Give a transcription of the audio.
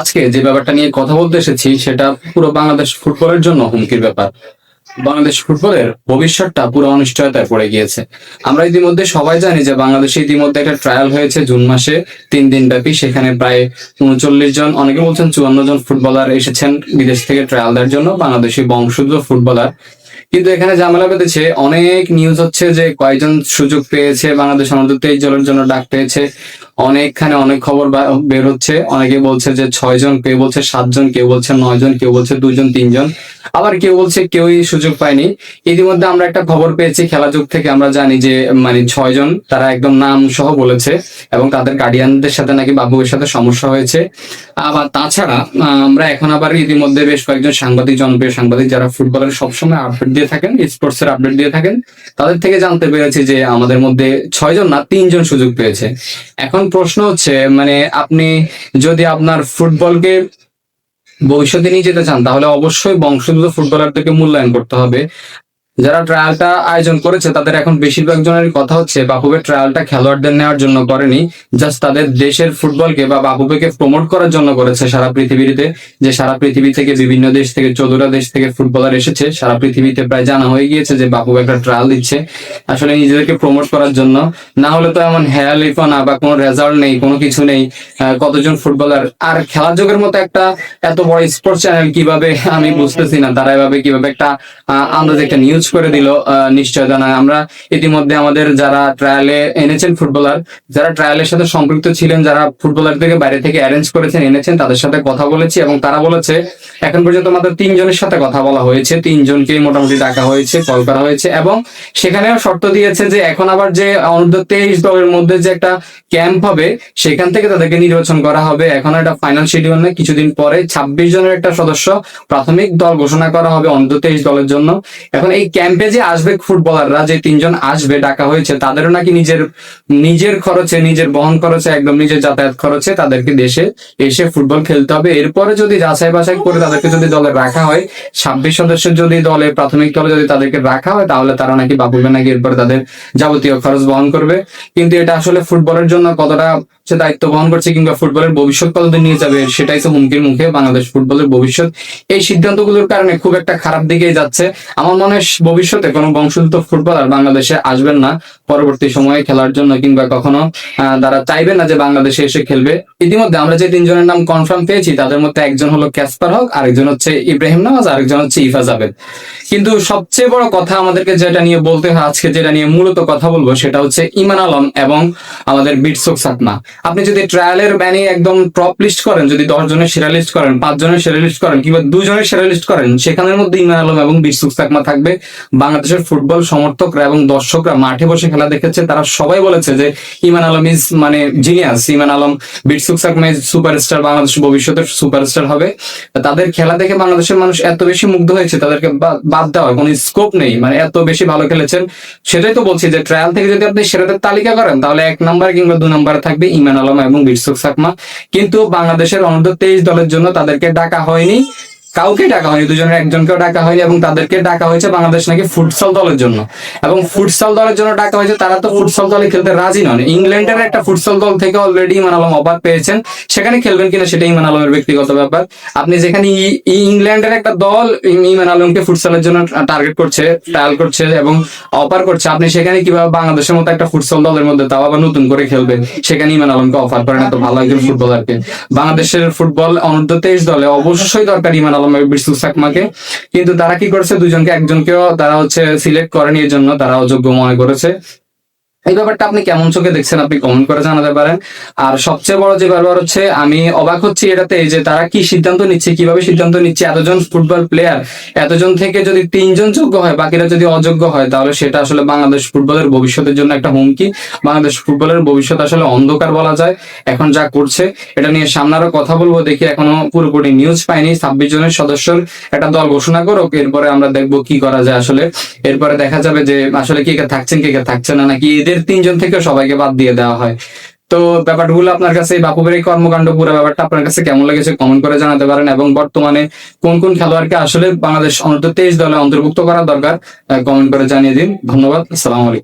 আজকে যে ব্যাপারটা নিয়ে কথা বলতে এসেছি, সেটা পুরো বাংলাদেশ ফুটবলের জন্য হুমকির ব্যাপার। বাংলাদেশ ফুটবলের ভবিষ্যৎটা পুরো অনিশ্চয়তায় পড়ে গিয়েছে। আমরা ইতিমধ্যে সবাই জানি যে বাংলাদেশে ইতিমধ্যে একটা ট্রায়াল হয়েছে জুন মাসে, তিন দিন ব্যাপী। সেখানে প্রায় উনচল্লিশ জন, অনেকে বলছেন চুয়ান্ন জন ফুটবলার এসেছেন বিদেশ থেকে ট্রায়াল দেওয়ার জন্য, বাংলাদেশি বংশোদ্ভূত ফুটবলার। কিন্তু এখানে ঝামেলা বেঁধেছে, অনেক নিউজ হচ্ছে যে কয়েকজন সুযোগ পেয়েছে, বাংলাদেশ অনূর্ধ্ব তেইশ দলের জন্য ডাক পেয়েছে। অনেকখানে অনেক খবর বের হচ্ছে অনেকে বলছে যে ছয় জন কেউ বলছে সাতজন, কেউ বলছে নয় জন কেউ বলছে দুজন তিনজন। আবার কেউ বলছে কেউই সুযোগ পায়নি। ইতিমধ্যে আমরা একটা খবর পেয়েছি, খেলা যুগ থেকে আমরা জানি যে মানে ছয় জন তারা একদম নাম সহ বলেছে এবং তাদের গার্ডিয়ানদের সাথে নাকি বাবুয়ের সাথে সমস্যা হয়েছে। আবার তাছাড়া আমরা এখন আবার ইতিমধ্যে বেশ কয়েকজন সাংবাদিক, জনপ্রিয় সাংবাদিক যারা ফুটবলের সবসময় আপডেট দিয়ে থাকেন স্পোর্টস এর আপডেট দিয়ে থাকেন, তাদের থেকে জানতে পেরেছি যে আমাদের মধ্যে ছয়জন না তিনজন সুযোগ পেয়েছে। এখন প্রশ্ন হচ্ছে মানে আপনি যদি আপনার ফুটবলকে ভবিষ্যতে নিয়ে যেতে চান, তাহলে অবশ্যই বংশোদ্ভূত ফুটবলারদেরকে মূল্যায়ন করতে হবে। যারা ট্রায়ালটা আয়োজন করেছে তাদের এখন বেশিরভাগ জনের কথা হচ্ছে বাপুবের ট্রায়ালটা খেলোয়াড়দের নেওয়ার জন্য করেনি জাস্ট তাদের দেশের ফুটবলকে বা বাপুবেকে প্রমোট করার জন্য করেছে সারা পৃথিবীতে যে সারা পৃথিবী থেকে বিভিন্ন দেশ থেকে চৌদ্দটা দেশ থেকে ফুটবলার এসেছে সারা পৃথিবীতে প্রায় জানা হয়ে গিয়েছে যে বাপুব একটা ট্রায়াল দিচ্ছে। আসলে নিজেদেরকে প্রমোট করার জন্য না হলে তো এমন হেয়ালিফানা বা কোনো রেজাল্ট নেই কোনো কিছু নেই কতজন ফুটবলার আর খেলার যোগের মতো একটা এত বড় স্পোর্টস চ্যানেল কীভাবে আমি বুঝতেছি না তারা এভাবে কীভাবে একটা আন্দাজে একটা নিউজ করে দিল আহ, নিশ্চয়তা নয় আমরা ইতিমধ্যে আমাদের যারা ট্রায়ালে এনেছেন ফুটবলার যারা ট্রায়ালের সাথে সম্পৃক্ত ছিলেন যারা ফুটবলারদেরকে বাইরে থেকে অ্যারেঞ্জ করেছেন এনেছেন তাদের সাথে কথা বলেছি এবং তারা বলেছে এখন পর্যন্ত আমাদের তিনজনের সাথে কথা বলা হয়েছে। তিনজনকে মোটামুটি ডাকা হয়েছে কল করা হয়েছে এবং সেখানেও শর্ত দিয়েছে যে এখন আবার যে অনূর্ধ্ব তেইশ দলের মধ্যে যে একটা ক্যাম্প হবে সেখান থেকে তাদেরকে নির্বাচন করা হবে। এখন একটা ফাইনাল শিডিউল নেই কিছুদিন পরে ছাব্বিশ জনের একটা সদস্য প্রাথমিক দল ঘোষণা করা হবে অনূর্ধ্ব তেইশ দলের জন্য। এখন এই ক্যাম্পে যে আসবে ফুটবলাররা, যে তিনজন আসবে, ডাকা হয়েছে, তাদেরও নাকি নিজের নিজের খরচে, নিজের বহন খরচে, একদম নিজের যাতায়াত খরচে তাদেরকে দেশে এসে ফুটবল খেলতে হবে। এরপরে যদি যাচাই বাছাই করে তাদেরকে যদি দলে রাখা হয়, ছাব্বিশ সদস্যের যদি দলে, প্রাথমিক দলে যদি তাদেরকে রাখা হয়, তাহলে তারা নাকি বাবুবে নাকি এরপরে তাদের যাবতীয় খরচ বহন করবে। কিন্তু এটা আসলে ফুটবলের জন্য কতটা সে দায়িত্ব বহন করছে কিংবা ফুটবলের ভবিষ্যৎ কতদিন নিয়ে যাবে, সেটাই তো হুমকির মুখে বাংলাদেশ ফুটবলের ভবিষ্যৎ। এই সিদ্ধান্তগুলোর কারণে খুব একটা খারাপ দিকেই যাচ্ছে। আমার মনে হয় ভবিষ্যতে কোনো বংশোদ্ভূত ফুটবলার বাংলাদেশে আসবেন না পরবর্তী সময়ে খেলার জন্য কিংবা কখনো তারা চাইবেন না যে বাংলাদেশে এসে খেলবে। ইতিমধ্যে আমরা যে তিনজনের নাম কনফার্ম পেয়েছি, তাদের মধ্যে একজন হলো ক্যাসপার হক, আরেকজন হচ্ছে ইব্রাহিম নামাজ আরেকজন হচ্ছে ইফাজ আবেদ কিন্তু সবচেয়ে বড় কথা আমাদেরকে যেটা নিয়ে বলতে হয়, আজকে যেটা নিয়ে মূলত কথা বলব, সেটা হচ্ছে ইমান আলম এবং আমাদের বিটসোক সাকমা আপনি যদি ট্রায়ালের ব্যানে একদম টপ লিস্ট করেন, যদি দশ জনের সেরা লিস্ট করেন, পাঁচ জনের সেরা লিস্ট করেন, কিংবা দুজনের সেরা লিস্ট করেন, সেখানের মধ্যে ইমান আলম এবং বিটসোক সাকমা থাকবে। বাংলাদেশের ফুটবল সমর্থকরা এবং দর্শকরা মাঠে বসে খেলা দেখেছে। তারা সবাই বলেছে যে ইমান আলম ইজ মানে জিনিয়াস ইমান আলম বিটসুক সাকমা সুপারস্টার বাংলাদেশ ভবিষ্যতের সুপারস্টার হবে। তাদের খেলা দেখে বাংলাদেশের মানুষ এত বেশি মুগ্ধ হয়েছে, তাদেরকে বাদ দেওয়ার কোনো স্কোপ নেই। মানে এত বেশি ভালো খেলেছেন। সেটাই তো বলছি যে ট্রায়াল থেকে যদি আপনি সেরাদের তালিকা করেন, তাহলে এক নাম্বার কিংবা দু নাম্বারে থাকবে ইমান আলম এবং বিটসুক সাকমা কিন্তু বাংলাদেশের অনূর্ধ্ব তেইশ দলের জন্য তাদেরকে ডাকা হয়নি। কাউকে ডাকা হয়নি, দুজনের একজনকেও ডাকা হয়নি এবং তাদেরকে ডাকা হয়েছে বাংলাদেশ নাকি ফুটসল দলের জন্য। এবং ফুটসল দলের জন্য ডাকা হয়েছে, তারা তো ফুটসল দলে খেলতে রাজি নন ইংল্যান্ডের একটা ফুটসল দল থেকে অলরেডি ইমান আলম অফার পেয়েছেন। সেখানে খেলবেন কিনা সেটা ইমান আলমের ব্যক্তিগত ব্যাপার। আপনি যেখানে ইংল্যান্ডের একটা দল ইমান আলমকে ফুটসলের জন্য টার্গেট করছে ট্রায়াল করছে এবং অফার করছে। আপনি সেখানে কীভাবে বাংলাদেশের মতো একটা ফুটসল দলের মধ্যে তাও আবার নতুন করে খেলবেন, সেখানে ইমান আলমকে অফার করেন এত ভালো একজন ফুটবলারকে বাংলাদেশের ফুটবল অনূর্ধ্ব তেইশ দলে অবশ্যই দরকার ইমান আলম বিশু সাকমাকে কিন্তু তারা কি করেছে? দুজনকে, একজনকেও তারা হচ্ছে সিলেক্ট করেনি এর জন্য তারা অযোগ্য মনে করেছে। এই ব্যাপারটা আপনি কেমন চোখে দেখছেন আপনি কমেন্ট করে জানাতে পারেন। আর সবচেয়ে বড় যে ব্যাপার হচ্ছে, আমি অবাক হচ্ছি এটাতে যে তারা কি সিদ্ধান্ত নিচ্ছে, কীভাবে সিদ্ধান্ত নিচ্ছে, এতজন ফুটবল প্লেয়ার এতজন থেকে যদি তিনজন যোগ্য হয়, বাকিরা যদি অযোগ্য হয়, তাহলে সেটা আসলে বাংলাদেশ ফুটবলের ভবিষ্যতের জন্য একটা হুমকি। বাংলাদেশ ফুটবলের ভবিষ্যৎ আসলে অন্ধকার বলা যায়। এখন যা করছে, এটা নিয়ে সামনে আরও কথা বলব। দেখি এখনও পুরোপুরি নিউজ পাইনি। ছাব্বিশ জনের সদস্যর একটা দল ঘোষণা করুক, এরপরে আমরা দেখব কি করা যায় আসলে। এরপরে দেখা যাবে যে আসলে কে কে থাকছেন, কে কে থাকছে না, নাকি এদের তিনজন থেকে সবাইকে বাদ দিয়ে দেওয়া হয়। তো ব্যাপারগুলো আপনার কাছে, এই বাপুবের এই কর্মকাণ্ড পুরো ব্যাপারটা আপনার কাছে কেমন লেগেছে কমেন্ট করে জানাতে পারেন এবং বর্তমানে কোন কোন খেলোয়াড়কে আসলে বাংলাদেশ অন্তত তেইশ দলে অন্তর্ভুক্ত করা দরকার কমেন্ট করে জানিয়ে দিন। ধন্যবাদ, আসসালামু আলাইকুম।